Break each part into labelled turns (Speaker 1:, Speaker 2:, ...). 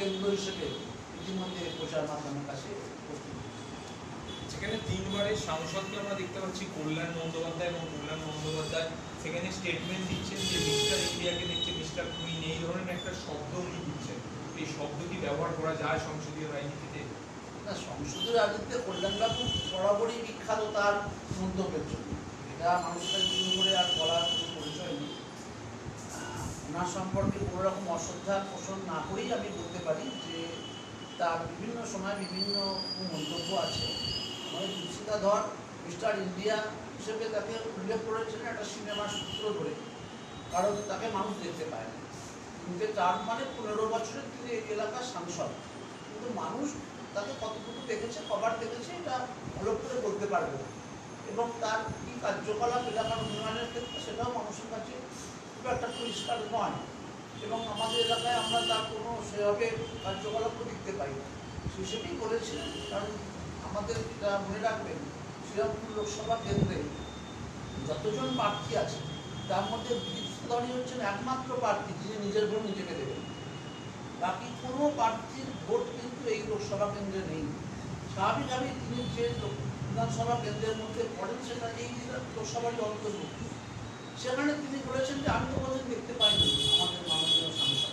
Speaker 1: কেন্দ্র হিসেবে ইতিমধ্যে প্রচার মাধ্যমের কাছে
Speaker 2: সেখানে তিনবারের সাংসদকে আমরা দেখতে পাচ্ছি কল্যাণ বন্দ্যোপাধ্যায় এবং কল্যাণ বন্দ্যোপাধ্যায়। সেখানে স্টেটমেন্ট দিচ্ছেন যে মিস্টার ইন্ডিয়াকে দেখছে মিস্টার কুইন এই ধরনের একটা শব্দ উনি দিচ্ছেন। এই শব্দ কি ব্যবহার করা যায় সংসদীয় রাজনীতিতে?
Speaker 1: না সংসদের রাজনীতিতে কল্যাণবাবু বরাবরই বিখ্যাত তার মন্তব্যের জন্য। এটা মানুষের করে আর বলার কোনো পরিচয় নেই আহ, ওনার সম্পর্কে কোনো রকম অশ্রদ্ধা পোষণ না করেই আমি বলতে পারি যে তার বিভিন্ন সময় বিভিন্ন মন্তব্য আছে। আমাদের দীপশিতা ধর, মিস্টার ইন্ডিয়া হিসেবে তাকে উল্লেখ করেছেন, একটা সিনেমার সূত্র ধরে। কারণ তাকে মানুষ দেখতে পায় না। কিন্তু তার মানে পনেরো বছরের তিনি এই এলাকার সাংসদ। কিন্তু মানুষ তাকে কতটুকু দেখেছে, কবার দেখেছে, এটা ভালো করে বলতে পারবে এবং তার কী কার্যকলাপ, এলাকার উন্নয়নের ক্ষেত্রে সেটাও মানুষের কাছে খুব একটা পরিষ্কার নয়। এবং আমাদের এলাকায় আমরা তার কোনো সেভাবে কার্যকলাপও দেখতে পাই না। সেসবই বলেছিলেন, কারণ আমাদের মনে রাখবেন, শ্রীরামপুর লোকসভা কেন্দ্রে যতজন প্রার্থী আছে, তার মধ্যে বিদ্যুৎ হচ্ছেন একমাত্র প্রার্থী, যিনি নিজের ভোট নিজেকে দেবেন। বাকি কোনো প্রার্থীর ভোট কিন্তু এই লোকসভা কেন্দ্রে নেই। স্বাভাবিকভাবেই তিনি যে বিধানসভা কেন্দ্রের মধ্যে পড়েন, সেটা এই লোকসভারই অন্তর্ভুক্ত। সেখানে তিনি বলেছেন যে আমি তো কোনোদিন দেখতে পাইনি আমাদের সাংসদ।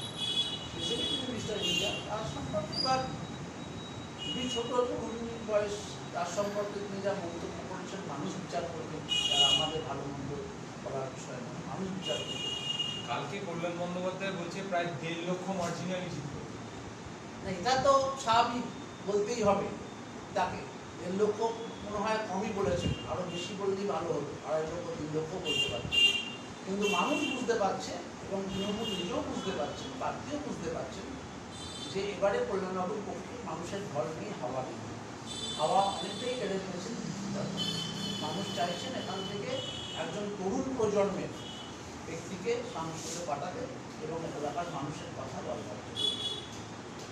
Speaker 1: হিসেবে তিনি মিস্টার ইন্ডিয়া তার সম্পর্কে এবার খুবই ছোট তরুণী বয়স তার সম্পর্কে তিনি যা মন্তব্য করেছেন মানুষ বিচার করবেন তারা আমাদের ভালো মন্দ করার বিষয় নয় মানুষ বিচার করবে।
Speaker 2: কালকে কল্যাণ বন্দ্যোপাধ্যায় বলছে প্রায় দেড় লক্ষ
Speaker 1: না, এটা তো স্বাভাবিক বলতেই হবে। তাকে দেড় লক্ষ মনে হয় কমই বলেছেন, আরও বেশি বললেই ভালো হতো, আড়াই লক্ষ, তিন লক্ষ বলতে পারছে। কিন্তু মানুষ বুঝতে পারছে এবং তৃণমূল নিজেও বুঝতে পারছেন প্রার্থীও বুঝতে পারছেন যে এবারে কল্যাণবাবুর পক্ষে মানুষের ঘর নিয়ে হাওয়া নেই। হাওয়া অনেকটাই কেড়ে ফেলেছেন মানুষ চাইছেন এখান থেকে একজন তরুণ প্রজন্মের ব্যক্তিকে সংসদে পাঠাবে এবং এলাকার মানুষের কথা জন্য।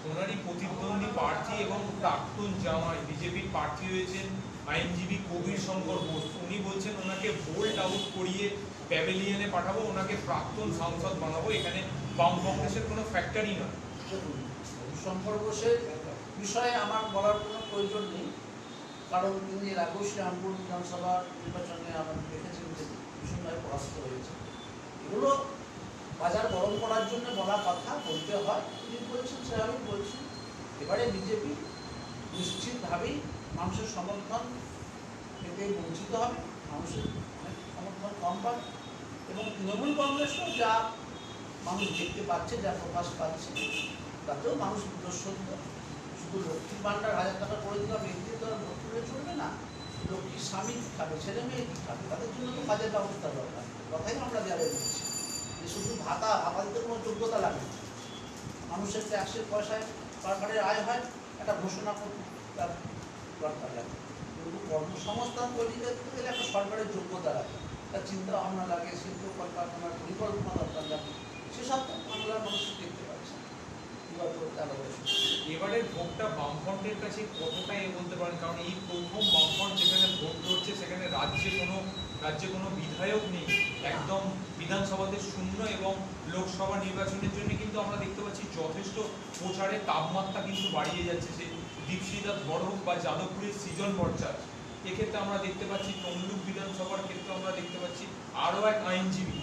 Speaker 2: ওনারই প্রতিদ্বন্দ্বী প্রার্থী এবং প্রাক্তন জামাই, বিজেপির প্রার্থী হয়েছেন আইনজীবী কবির শঙ্কর ঘোষ উনি বলছেন, ওনাকে বোল্ড আউট করিয়ে প্যাভিলিয়নে পাঠাবো, ওনাকে প্রাক্তন সাংসদ বানাবো। এখানে বাম কংগ্রেসের কোনো ফ্যাক্টরি নয়।
Speaker 1: শঙ্কর ঘোষের বিষয়ে আমার বলার কোনো প্রয়োজন নেই। কারণ তিনি এর আগেও বিধানসভা নির্বাচনে আমরা দেখেছেন যে ভীষণভাবে পরাস্ত হয়েছে। এগুলো বাজার গরম করার জন্য বলা কথা, বলতে হয়। তিনি বলছেন সেভাবেই বলছেন, এবারে বিজেপি নিশ্চিতভাবেই মানুষের সমর্থন পেতে বঞ্চিত হবে, মানুষের অনেক সমর্থন কম পাবে এবং তৃণমূল কংগ্রেসও যা মানুষ দেখতে পাচ্ছে, যা প্রকাশ পাচ্ছে, তাতেও মানুষ বিদস্বন্ত শুধু লক্ষ্মীর ভাণ্ডার হাজার টাকা করে দিলাম এই দিয়ে তো আর লক্ষ্মী হয়ে চলবে না। লক্ষ্মীর স্বামী কী খাবে, ছেলে মেয়ে কী খাবে? তাদের জন্য তো কাজের ব্যবস্থা দরকার, কথাই আমরা দেওয়ালে দিচ্ছি যে শুধু ভাতা ভাতা দিতে কোনো যোগ্যতা লাগে মানুষের ট্যাক্সের পয়সায় সরকারের আয় হয়, একটা ঘোষণা করতে দরকার লাগে। কিন্তু কর্মসংস্থান তৈরি করতে গেলে একটা সরকারের যোগ্যতা লাগে। তার চিন্তা ভাবনা লাগে শিল্প কলকারখানার পরিকল্পনা দরকার লাগে। সেসব তো বাংলার মানুষ দেখতে পাচ্ছে বছর
Speaker 2: ভোটটা বামফ্রন্টের কাছে কতটা এ বলতে পারেন কারণ এই প্রথম বামফ্রন্ট যেখানে ভোট করছে সেখানে রাজ্যে কোনো রাজ্যে কোনো বিধায়ক নেই। একদম বিধানসভাতে শূন্য এবং লোকসভা নির্বাচনের জন্য কিন্তু আমরা দেখতে পাচ্ছি যথেষ্ট প্রচারের তাপমাত্রা কিন্তু বাড়িয়ে যাচ্ছে সে দীপশিদা ধর হোক বা যাদবপুরের সৃজন ভট্টাচার্য। এক্ষেত্রে আমরা দেখতে পাচ্ছি তমলুক বিধানসভার ক্ষেত্রে আমরা দেখতে পাচ্ছি আরও এক আইনজীবী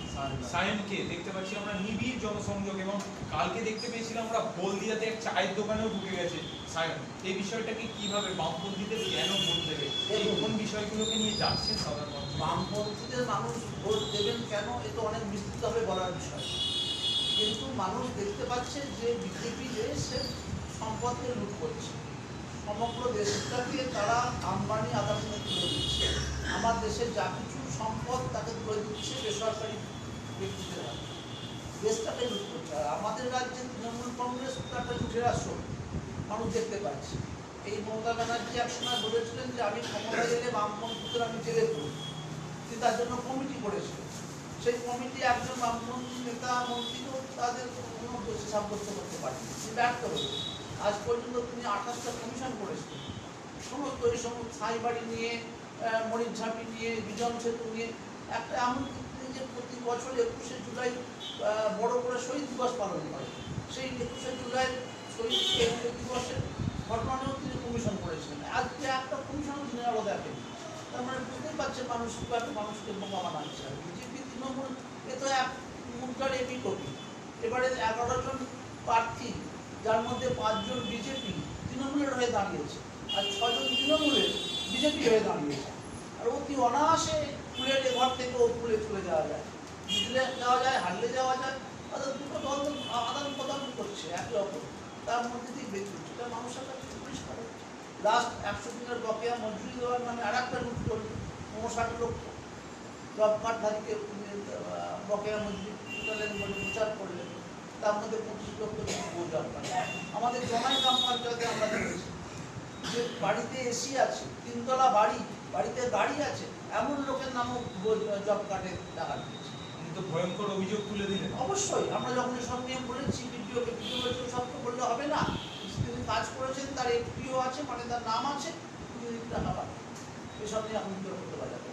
Speaker 2: সায়নকে। দেখতে পাচ্ছি আমরা নিবিড় জনসংযোগ এবং কালকে দেখতে পেয়েছিলাম আমরা হলদিয়াতে এক চায়ের দোকানেও ঢুকে গেছে সায়ন। এই বিষয়টাকে কীভাবে বামপন্থীদের কেন ভোট দেবে? এই কোন বিষয়গুলোকে নিয়ে যাচ্ছেন সাধারণ মানুষ।
Speaker 1: বামপন্থীদের মানুষ ভোট দেবেন কেন? এ তো অনেক বিস্তৃতভাবে বলার বিষয়। কিন্তু মানুষ দেখতে পাচ্ছে যে বিজেপি যে সে সম্পদকে লুট করছে। সমগ্র দেশটাকে তারা আম্বানি আদানিতে তুলে দিচ্ছে। আমার দেশের যা কিছু সম্পদ তাকে তুলে দিচ্ছে বেসরকারি ব্যক্তিদের দেশটাকে লুট করছে আর আমাদের রাজ্যে তৃণমূল কংগ্রেস একটা লুটের আসল মানুষ দেখতে পাচ্ছে। এই মমতা ব্যানার্জি একসময় বলেছিলেন যে, আমি ক্ষমতায় গেলে বামপন্থীদের আমি জেলে করব তিনি তার জন্য কমিটি করেছিলেন সেই কমিটি একজন বামপন্থী নেতা নেতা মন্ত্রীও তাদের কোনো দোষী সাব্যস্ত করতে পারেনি। তিনি ব্যর্থ হয়েছে আজ পর্যন্ত তিনি আঠাশটা কমিশন করেছেন সমস্ত এই সমস্ত ছাই বাড়ি নিয়ে আহ, মরিচ ঝাঁপি নিয়ে বিজন সেতু নিয়ে একটা এমন যে প্রতি বছর একুশে জুলাই বড় করে শহীদ দিবস পালন করে সেই একুশে জুলাই শহীদ দিবসের ঘটনাও তিনি কমিশন করেছিলেন। আজকে একটা কমিশনও তিনি আরও দেখেন। তার মানে বুঝতেই পারছে মানুষ কীভাবে মানুষকে বোকা বানাচ্ছে। বিজেপি তৃণমূল এ তো এক মুদ্রার এপি কপি এবারে এগারো জন প্রার্থী যার মধ্যে পাঁচজন বিজেপি তৃণমূলের হয়ে দাঁড়িয়েছে আর ছজন তৃণমূলের বিজেপি হয়ে দাঁড়িয়েছে। আর অতি অনায়াসে ফুলের ঘর থেকে ও ফুলে চলে যাওয়া যায়। জিতলে যাওয়া যায়, হারলে যাওয়া যায়, তাদের দুটো দল আদান প্রদান করছে, একে অপর তার মধ্যে দিয়ে বেঁচে সেটা মানুষের কাছে পরিষ্কার। লাস্ট একশো দিনের বকেয়া মজুরি দেওয়ার নামে আর একটা রুট করল উনষাট লক্ষ জব কার্ডধারীকে বকেয়া মজুরি প্রচার করলেন। তার মধ্যে পঁচিশ লক্ষ কার্ড আমাদের জমাই গ্রাম পঞ্চায়েতে আমরা দেখেছি যে বাড়িতে এসি আছে তিনতলা বাড়ি বাড়িতে গাড়ি আছে এমন লোকের নামও জব কার্ডে টাকা দিয়েছে।
Speaker 2: ভয়ঙ্কর অভিযোগ তুলে দিলেন।
Speaker 1: অবশ্যই আমরা যখন এসব নিয়ে বলেছি ভিডিওকে ভিডিও বলেছি সব তো বললে হবে না। তিনি কাজ করেছেন তার এফপিও আছে মানে তার নাম আছে তিনি টাকা পাবেন এসব নিয়ে এখন করতে পারা যাবে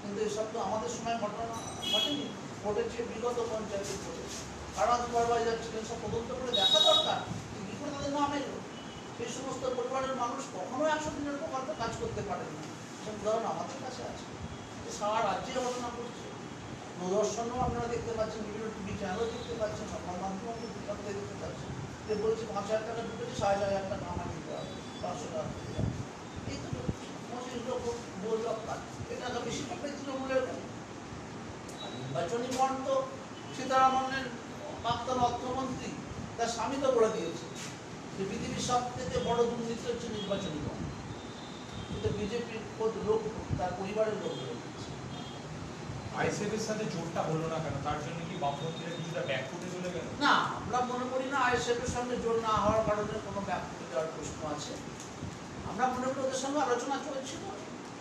Speaker 1: কিন্তু এসব তো আমাদের সময় ঘটনা ঘটেনি। ঘটেছে বিগত পঞ্চায়েতের ঘটে কারণ সুপারভাইজার ছিলেন সব তদন্ত করে দেখা দরকার। কী করে তাদের নাম এলো। সেই সমস্ত পরিবারের মানুষ কখনো একশো দিনের প্রকল্পে কাজ করতে পারেন না। সব উদাহরণ আমাদের কাছে আছে। সারা রাজ্যে ঘটনা ঘটছে। দূরদর্শনও আপনারা দেখতে পাচ্ছেন, বিভিন্ন টিভি চ্যানেলও দেখতে পাচ্ছেন, সংবাদ মাধ্যমও আপনি দেখতে পাচ্ছেন। যে বলছে পাঁচ হাজার টাকা ঢুকেছে, সাড়ে চার হাজার টাকা আমার দিতে হবে, পাঁচশো টাকা দিতে তো পঁচিশ লক্ষ কাজ এটা তো বেশিরভাগটাই তৃণমূলের নির্বাচনী বন্ড সীতারামনের প্রাক্তন অর্থমন্ত্রী তার স্বামী তো বলে দিয়েছে যে পৃথিবীর সব থেকে বড় দুর্নীতি হচ্ছে নির্বাচনী বন্ড কিন্তু বিজেপির লোক তার পরিবারের লোক দিয়েছে।
Speaker 2: সাথে জোটটা হলো না কেন? তার জন্য কি বামপন্থীরা কিছুটা ব্যাক ফুটে চলে গেল?
Speaker 1: না আমরা মনে করি না আইএসএফ এর সঙ্গে জোর না হওয়ার কারণে কোনো ব্যাখ্যা দেওয়ার প্রশ্ন আছে। আমরা মনে করি ওদের সঙ্গে আলোচনা চলছিল।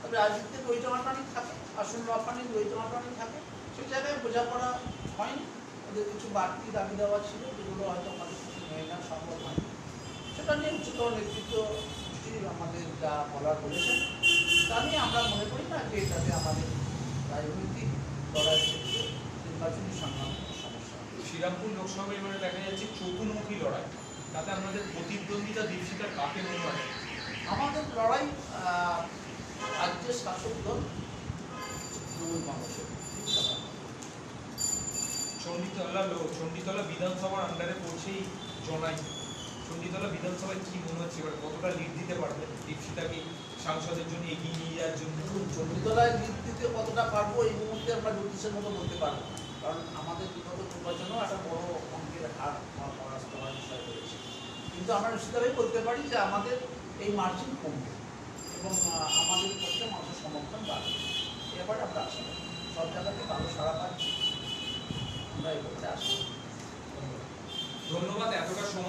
Speaker 1: তবে রাজনীতিতে দই টানাটানি থাকে আসন রফানি দই টানাটানি থাকে। সেই জায়গায় বোঝাপড়া হয়নি। ওদের কিছু বাড়তি দাবি দেওয়া ছিল যেগুলো হয়তো মানুষ কিছু মেনে নেওয়া সম্ভব হয়নি সেটা নিয়ে উচ্চতর নেতৃত্ব আমাদের যা বলার বলেছেন তা নিয়ে আমরা মনে করি না যে এটাতে আমাদের রাজনৈতিক লড়াইয়ের ক্ষেত্রে নির্বাচনী সংগ্রাম সমস্যা।
Speaker 2: শ্রীরামপুর লোকসভা এবারে দেখা যাচ্ছে চতুর্মুখী লড়াই তাতে আমাদের প্রতিদ্বন্দ্বিতা দীপশিকার কাকে মনে হয়?
Speaker 1: আমাদের লড়াই রাজ্যের শাসক দল তৃণমূল কংগ্রেসের।
Speaker 2: চণ্ডীতলা চণ্ডীতলা বিধানসভার আন্ডারে পড়ছেই জনাই। চণ্ডীতলা বিধানসভায় কি মনে হচ্ছে? এবার কতটা লিড দিতে পারবে? দীপশিতাকে সাংসদের জন্য এগিয়ে নিয়ে যাওয়ার জন্য?
Speaker 1: চণ্ডীতলায় লিড দিতে কতটা পারব এই মুহূর্তে আমরা জ্যোতিষের মতো বলতে পারব কারণ আমাদের বিগত নির্বাচনেও একটা বড় অঙ্কের হার পরাস্ত হওয়ার বিষয় রয়েছে কিন্তু আমরা নিশ্চিতভাবেই বলতে পারি যে আমাদের এই মার্জিন কমবে এবং আমাদের পক্ষে মানুষের সমর্থন বাড়বে। এবার আমরা আশা সব জায়গাতে ভালো সারা পাচ্ছি আমরা এই করতে আসব
Speaker 2: ধন্যবাদ এতটা সময়